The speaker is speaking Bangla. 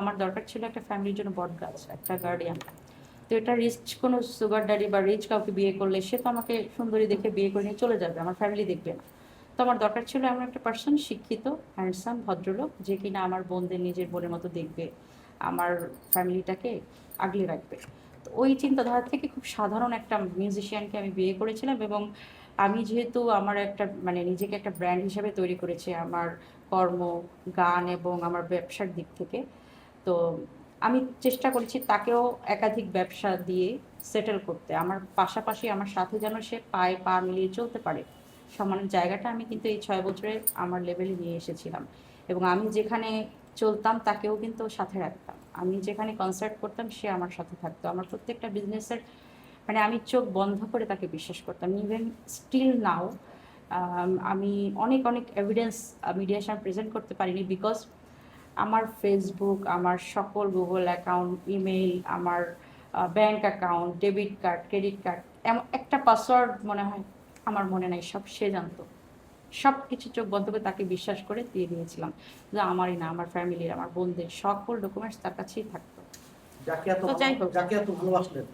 আমার দরকার ছিল একটা ফ্যামিলির জন্য বট গাছ, একটা গার্ডিয়ান। তো এটা রিচ কোনো সুগার ড্যাডি বা রিচ কাউকে বিয়ে করলে সে তো আমাকে সুন্দরী দেখে বিয়ে করে নিয়ে চলে যাবে, আমার ফ্যামিলি দেখবে না। তো আমার দরকার ছিল এমন একটা পার্সন শিক্ষিত হ্যান্ডসাম ভদ্রলোক, যে কিনা আমার বোনদের নিজের বোনের মতো দেখবে, আমার ফ্যামিলিটাকে আগলে রাখবে। তো ওই চিন্তাধারা থেকে খুব সাধারণ একটা মিউজিশিয়ানকে আমি বিয়ে করেছিলাম এবং আমি যেহেতু আমার একটা মানে নিজেকে একটা ব্র্যান্ড হিসেবে তৈরি করেছি, আমার কর্ম, গান এবং আমার ব্যবসার দিক থেকে তো আমি চেষ্টা করেছি তাকেও একাধিক ব্যবসা দিয়ে সেটেল করতে। আমার পাশাপাশি আমার সাথে যেন সে পায়ে পা মিলিয়ে চলতে পারে, সমানের জায়গাটা আমি কিন্তু এই ছয় বছরে আমার লেভেলে নিয়ে এসেছিলাম। এবং আমি যেখানে চলতাম তাকেও কিন্তু সাথে রাখতাম। আমি যেখানে কনসার্ট করতাম সে আমার সাথে থাকতো। আমার প্রত্যেকটা বিজনেসের মানে আমি চোখ বন্ধ করে তাকে বিশ্বাস করতাম। ইভেন স্টিল নাও আমি অনেক অনেক এভিডেন্স মিডিয়ার সামনে প্রেজেন্ট করতে পারিনি বিকজ আমার ফেসবুক আমার সকল গুগল অ্যাকাউন্ট ইমেল আমার bank account debit card credit card এমন একটা পাসওয়ার্ড মনে হয় আমার মনে নাই সব সে জানতো। সব কিছু চোখ বন্ধ করে তাকে বিশ্বাস করে দিয়ে দিয়েছিলাম যে আমারই না আমার ফ্যামিলির আমার বোনদের সকল ডকুমেন্টস তার কাছেই থাকতো। যাকে এত। ভালোবাসলেন